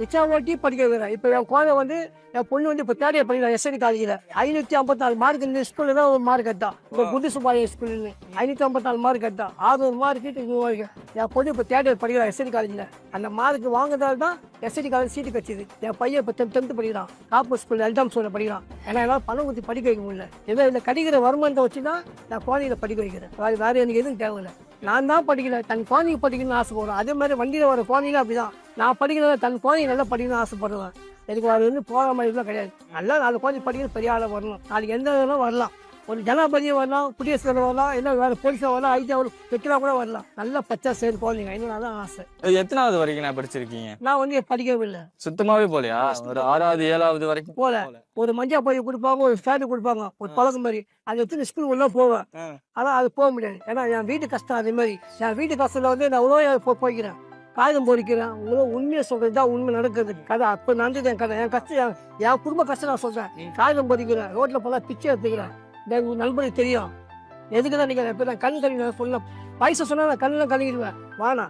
Rickshaw ஓட்டி படிக்க வைக்கிறேன் இப்போ என் குழந்தை வந்து என் பொண்ணு வந்து இப்போ தேர்ட் இயர் படிக்கிறேன் எஸ்என் காலேஜில் ஐநூற்றி ஐம்பத்தாறு மார்க் இந்த ஸ்கூலில் தான் ஒரு மார்க் எடுத்தான் இப்போ புது சுப்பாளையம் ஸ்கூல்னு ஐநூற்றி ஐம்பத்தாறு மார்க் எடுத்தான் ஆறுநூறு மார்க்கு என் பொண்ணு இப்போ தேர்ட் இயர் படிக்கிறான் எஸ்என் காலேஜில் அந்த மார்க் வாங்குறதால தான் எஸ்என் காலேஜ் சீட்டு கிடச்சிது என் பையன் இப்போ டென்த் டென்த்து படிக்கிறான். காப்பூர் ஸ்கூல் எல்டாம் ஸ்கூலில் படிக்கிறான். ஏன்னா என்னால் பணம் ஊற்றி படிக்க வைக்க முடியல. ஏதோ இதில் கிடைக்கிற வருமானத்தை வச்சு தான் நான் குழந்தைகளை படிக்க வைக்கிறேன். வேறு வேறு எனக்கு எதுவும் தேவையில்லை. நான் தான் படிக்கல. தன் குழந்தைங்க படிக்கணும்னு ஆசைப்படுறேன். அதே மாதிரி வண்டியில் வர குழந்தைங்க அப்படிதான். நான் படிக்கிறத தன் குழந்தைங்க நல்லா படிக்கணும்னு ஆசைப்படுவேன். எனக்கு அது வந்து போகிற மாதிரிலாம் கிடையாது. நல்லா நாலு குழந்தை படிக்கணும் பெரிய ஆளாக வரணும். நாளைக்கு எந்த வேணாலும் வரலாம். ஒரு ஜனாபதியும் வரலாம் குடியரசுத் தலைவர் வரலாம் இல்லை வேறு போலீஸாக வரலாம் ஐடியா வெட்டினா கூட வரலாம். நல்லா பச்சா சேர்ந்து குழந்தைங்க இன்னும் தான் ஆசை. எத்தனாவது வரைக்கும் நான் படிச்சிருக்கீங்க? நான் வந்து படிக்கவே இல்லை சுத்தமாவே போலையா? ஒரு ஆறாவது ஏழாவது வரைக்கும்? போல. ஒரு மஞ்சள் பைய கொடுப்பாங்க ஒரு ஃபேன் கொடுப்பாங்க ஒரு பழக்கம் மாதிரி. அதை எடுத்து ஸ்கூல் உள்ள போவேன். ஆனால் அது போக முடியாது. ஏன்னா என் வீட்டு கஷ்டம் அதே மாதிரி. என் வீட்டு கஷ்டத்தில் வந்து நான் உணவு போ போய்க்கிறேன். காகிதம் பொறிக்கிறேன். உங்களை உண்மையை சொல்றது தான் உண்மை நடக்குது கதை அப்போ நடந்தது என் கதை. என் கஷ்டம் என் குடும்ப கஷ்டம் நான் சொல்றேன். காகிதம் பொறிக்கிறேன் ரோட்ல போல பிச்சை எடுத்துக்கிறேன். எனக்கு நண்பனுக்கு தெரியும். எதுக்கு தான் நீங்கள் இப்போ கண் கழுவி சொல்ல வயசு சொன்னால் நான் கண்ணெலாம் கழுவிடுவேன் வானா